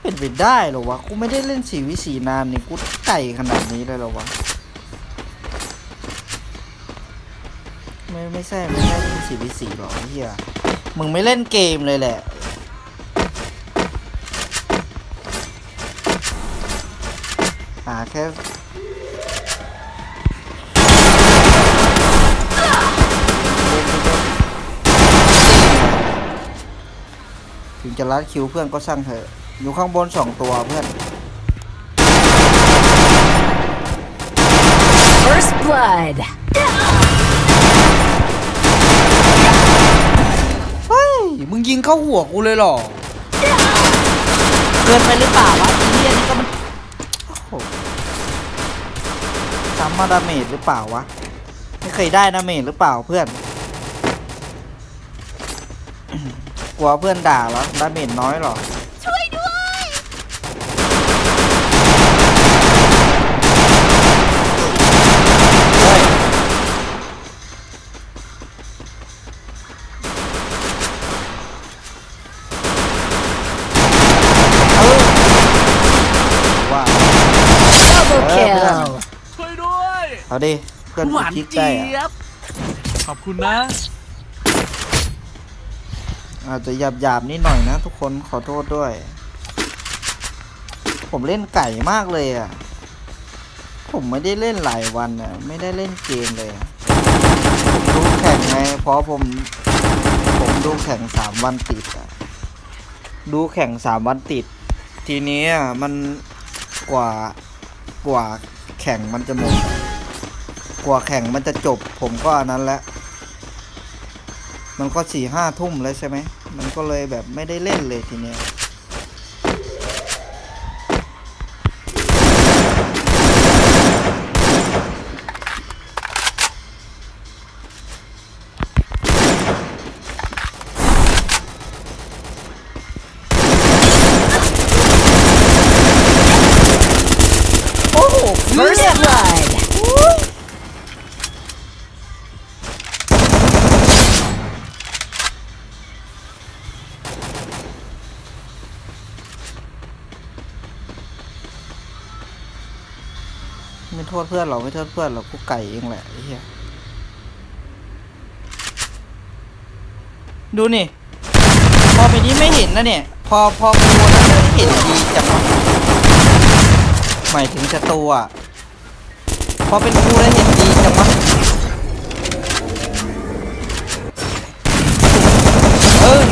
เป็นไปได้หรอวะ กูไม่ได้เล่นสีวิสีนานนี่ กูไก่ขนาดนี้เลยหรอวะ ไม่ไม่ใช่ไม่ใช่เล่นสีวิสีหรอกเฮียมึงไม่เล่นเกมเลยแหละหาแค่ ถึงจะรัดคิวเพื่อนก็ช่างเถอะ อยู่ข้างบนสองตัวเพื่อน First blood. เฮ้ย มึงยิงเข้าหัวกูเลยเหรอ เกินไปหรือเปล่าวะไอ้เหี้ยนี่ก็มันโอ้โหซ้ำมาดาเมจหรือเปล่าวะ ไม่เคยได้ดาเมจหรือเปล่าเพื่อน กลัวเพื่อนด่าเหรอดาเมจน้อยเหรอ ช่วยด้วย เฮ้ย เออว่า Double Ờ, kill. ช่วยด้วย เอาดิ เพื่อนหกูวานคิดเจี๊ได้ยอะบขอบคุณนะ อาจจะหยาบหยาบๆนิดหน่อยนะ ทุกคนขอโทษด้วย ผมเล่นไก่มากเลยอะ ผมไม่ได้เล่นหลายวันอะ ไม่ได้เล่นเกมเลยดูแข่งไงเพราะผม ผมดูแข่งสามวันติดอะ ดูแข่งสามวันติด ทีนี้อะมันกว่ากว่าแข่งมันจะหมด กว่าแข่งมันจะจบ ผมก็อันนั้นแหละมันก็สี่ห้าทุ่มแล้วใช่ไหมมันก็เลยแบบไม่ได้เล่นเลยทีเนี้ยโอ้โห First blood. ไม่โทษเพื่อนหรอกไม่โทษเพื่อนหรอกกูไก่เองแหละไอ้เหี้ยดูนี่ พอไปนี้ไม่เห็นนะเนี่ย พอพอไปวนแล้วไม่เห็นดีจังวะหมายถึงศัตรูอะพอเป็นกูแล้วเห็นดีจังวะเออ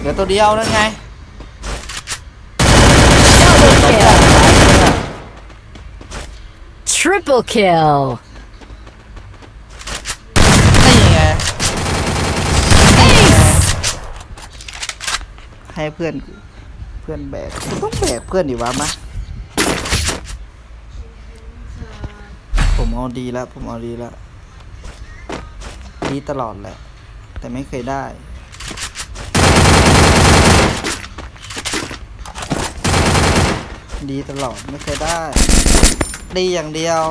เดี๋ยวตัวเดียวนั่นไง Double kill. Triple kill. นี่ไง Ace. ให้เพื่อนเพื่อนแบกกูต้องแบกเพื่อนดิวะมะผมเอาดีแล้วผมเอาดีแล้วดีตลอดแหละ แต่ไม่เคยได้ ดีตลอดไม่เคยได้ ดีอย่างเดียว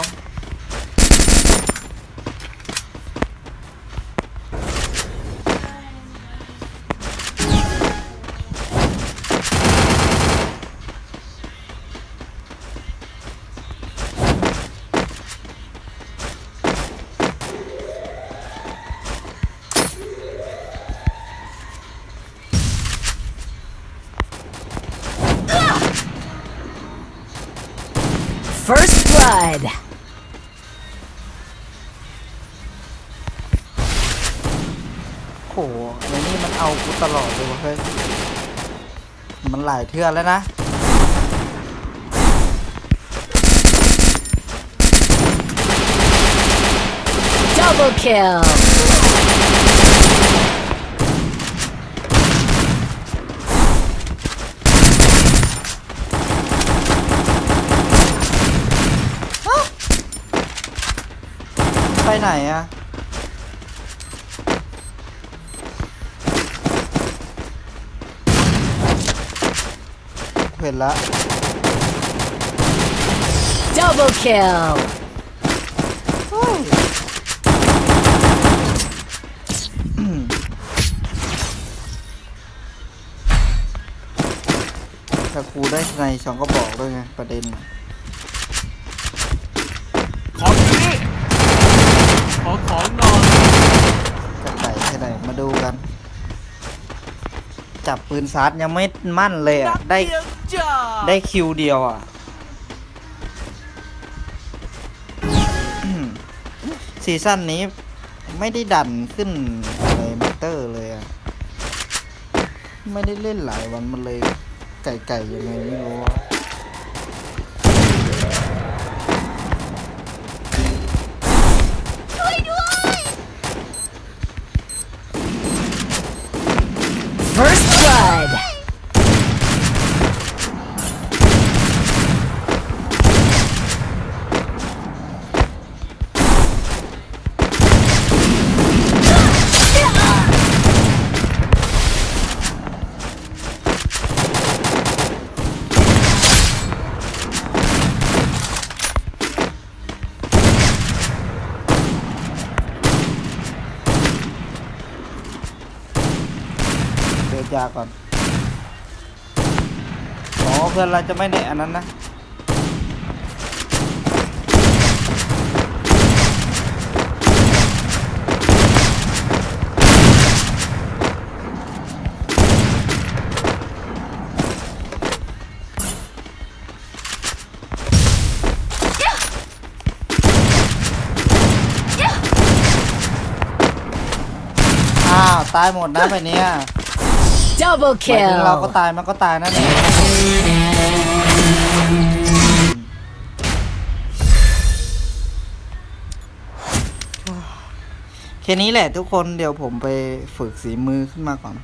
blood. โหไอ้นี่มันเอากูตลอดเลยวะเฮ้ย มันหลายเทื่อแล้วนะ Double kill. ไปไหนอะเห็นละ Double kill. โอ้ยอืมแต่กูได้ในสองก็บอกด้วยไงประเด็นน่ะ ของอยู่นี่ ขอของหน่อยจะไก่แค่ไหนมาดูกัน จับปืนซาร์ยังไม่มั่นเลยอะ ได้ ได้คิวเดียวอะซีซั่นนี้ไม่ได้ดันขึ้นอะไรมเตอร์เลยอะ ไม่ได้เล่นหลายวันมันเลยไก่ๆยังไงไม่รู้ First ยาก่อนอ๋อเพื่อนเราจะไม่ได้อันนั้นนะอ้าวตายหมดนะแบบเนี้ย Double หมายถึงเราก็ kill. ตายมันก็ตายนั่นเองแค่นี้แหละทุกคนเดี๋ยวผมไปฝึกสีมือขึ้นมาก่อน